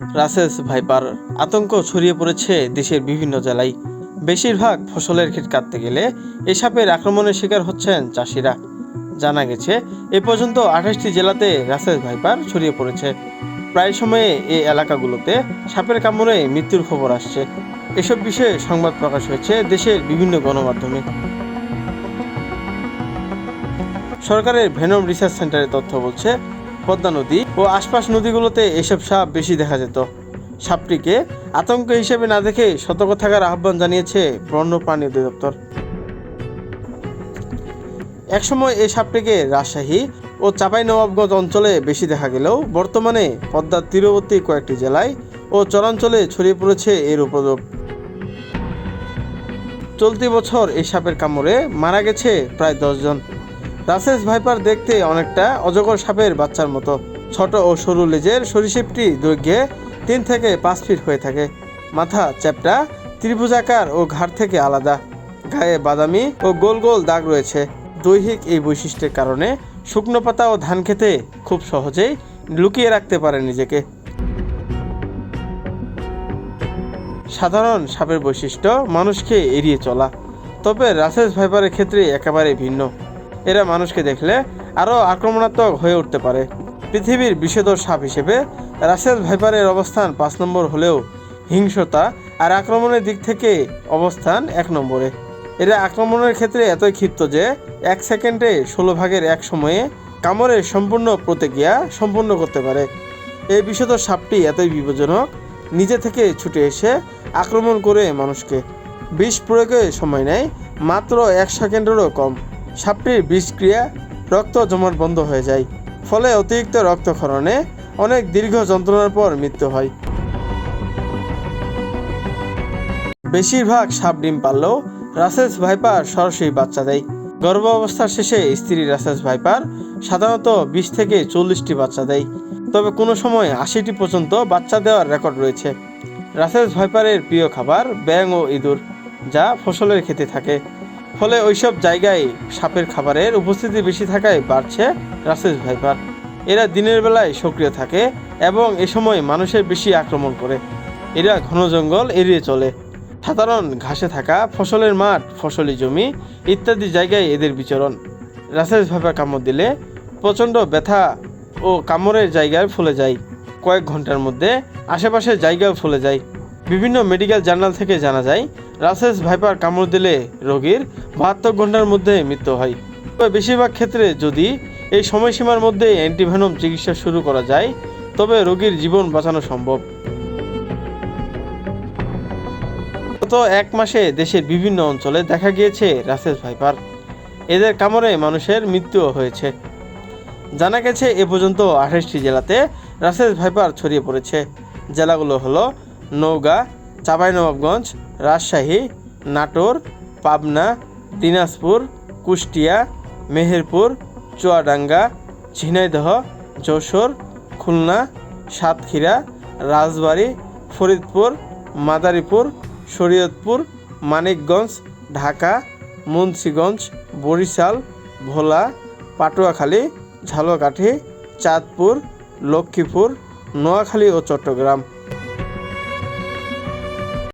Russell's viper আতঙ্ক ছড়িয়ে পড়েছে দেশের বিভিন্ন জেলায়। বেশিরভাগ ফসলের ক্ষেত কাটতে গেলে এ সাপের আক্রমণের শিকার হচ্ছেন চাষিরা। জানা গেছে, এ পর্যন্ত আঠাশটি জেলাতে রাসেলস ভাইপার ছড়িয়ে পড়েছে। প্রায় সময়ে এই এলাকাগুলোতে সাপের কামড়ে মৃত্যুর খবর আসছে। এসব বিষয়ে সংবাদ প্রকাশ হয়েছে দেশের বিভিন্ন গণমাধ্যমে। সরকারের ভেনম রিসার্চ সেন্টারের তথ্য বলছে পদ্মা নদী ও আশপাশ নদীগুলোতে এসব সাপ বেশি দেখা যেত। সাপটিকে আতঙ্ক হিসেবে না দেখে সতর্ক থাকার আহ্বান জানিয়েছে বন্যপ্রাণী অধিদপ্তর। একসময় এই সাপটিকে রাজশাহী ও চাঁপাইনবাবগঞ্জ অঞ্চলে বেশি দেখা গেলেও বর্তমানে পদ্মার তীরবর্তী কয়েকটি জেলায় ও চরাঞ্চলে ছড়িয়ে পড়েছে এর উপদ্রব। চলতি বছর এই সাপের কামড়ে মারা গেছে প্রায় দশজন রাসেস ভাইপার দেখতে অনেকটা অজগর সাপের বাচ্চার মতো। ছোট ও সরু লেজের সরীসৃপটি দৈর্ঘ্যে তিন থেকে পাঁচ ফিট হয়ে থাকে। মাথা, চ্যাপটা ত্রিভুজাকার ও ঘাড় থেকে আলাদা। গায়ে বাদামি ও গোল গোল দাগ রয়েছে। দৈহিক এই বৈশিষ্ট্যের কারণে শুকনো পাতা ও ধান খেতে খুব সহজেই লুকিয়ে রাখতে পারে নিজেকে। সাধারণ সাপের বৈশিষ্ট্য মানুষকে এড়িয়ে চলা। তবে রাসেস ভাইপারের ক্ষেত্রে একেবারে ভিন্ন। এরা মানুষকে দেখলে আরও আক্রমণাত্মক হয়ে উঠতে পারে। পৃথিবীর বিষধর সাপ হিসেবে রাসেল ভাইপারের অবস্থান পাঁচ নম্বর হলেও হিংসতা আর আক্রমণের দিক থেকে অবস্থান এক নম্বরে। এরা আক্রমণের ক্ষেত্রে এতই ক্ষিপ্ত যে এক সেকেন্ডে ষোলো ভাগের এক সময়ে কামড়ের সম্পূর্ণ প্রতিক্রিয়া সম্পূর্ণ করতে পারে। এই বিষধর সাপটি এতই বিপজ্জনক, নিজে থেকে ছুটে এসে আক্রমণ করে মানুষকে। বিষ প্রয়োগে সময় নেয়, মাত্র এক সেকেন্ডেরও কম। সাপটির বিষক্রিয়া, রক্ত জমাট বন্ধ হয়ে যায়। ফলে অতিরিক্ত রক্তক্ষরণে অনেক দীর্ঘ যন্ত্রণার পর মৃত্যু হয়। বেশিরভাগ সাপ ডিম পারলেও রাসেস ভাইপার সরাসরি বাচ্চা দেয়। গর্ভাবস্থার শেষে স্ত্রী রাসেস ভাইপার সাধারণত বিশ থেকে চল্লিশটি বাচ্চা দেয়। তবে কোনো সময় আশিটি পর্যন্ত বাচ্চা দেওয়ার রেকর্ড রয়েছে। রাসেস ভাইপারের প্রিয় খাবার ব্যাং ও ইঁদুর, যা ফসলের খেতে থাকে। ফলে ওইসব জায়গায় সাপের খাবারের উপস্থিতি বেশি থাকায় বাড়ছে রাসেস ভাইপার। এরা দিনের বেলায় সক্রিয় থাকে এবং এ সময় মানুষের বেশি আক্রমণ করে। এরা ঘন জঙ্গল এড়িয়ে চলে। সাধারণ ঘাসে থাকা ফসলের মাঠ, ফসলি জমি ইত্যাদি জায়গায় এদের বিচরণ। রাসেস ভাইপার কামড় দিলে প্রচণ্ড ব্যথা ও কামড়ের জায়গায় ফুলে যায়। কয়েক ঘণ্টার মধ্যে আশেপাশের জায়গাও ফুলে যায়। বিভিন্ন মেডিকেল জার্নাল থেকে জানা যায় রাসেস ভাইপার কামড় দিলে রোগীর বাহাত্তর ঘণ্টার মধ্যে মৃত্যু হয়। তবে বেশিরভাগ ক্ষেত্রে যদি এই সময়সীমার মধ্যে অ্যান্টিভেনম চিকিৎসা শুরু করা যায়, তবে রোগীর জীবন বাঁচানো সম্ভব। গত এক মাসে দেশের বিভিন্ন অঞ্চলে দেখা গিয়েছে রাসেস ভাইপার। এদের কামড়ে মানুষের মৃত্যুও হয়েছে। জানা গেছে, এ পর্যন্ত আঠাশটি জেলাতে রাসেস ভাইপার ছড়িয়ে পড়েছে। জেলাগুলো হলো নওগাঁ চাঁপাইনবাবগঞ্জ, রাজশাহী, নাটোর, পাবনা, দিনাজপুর, কুষ্টিয়া, মেহেরপুর, চুয়াডাঙ্গা, ঝিনাইদহ, যশোর, খুলনা, সাতক্ষীরা, রাজবাড়ী, ফরিদপুর, মাদারীপুর, শরীয়তপুর, মানিকগঞ্জ, ঢাকা, মুন্সীগঞ্জ, বরিশাল, ভোলা, পাটুয়াখালী, ঝালকাঠি, চাঁদপুর, লক্ষ্মীপুর, নোয়াখালী ও চট্টগ্রাম।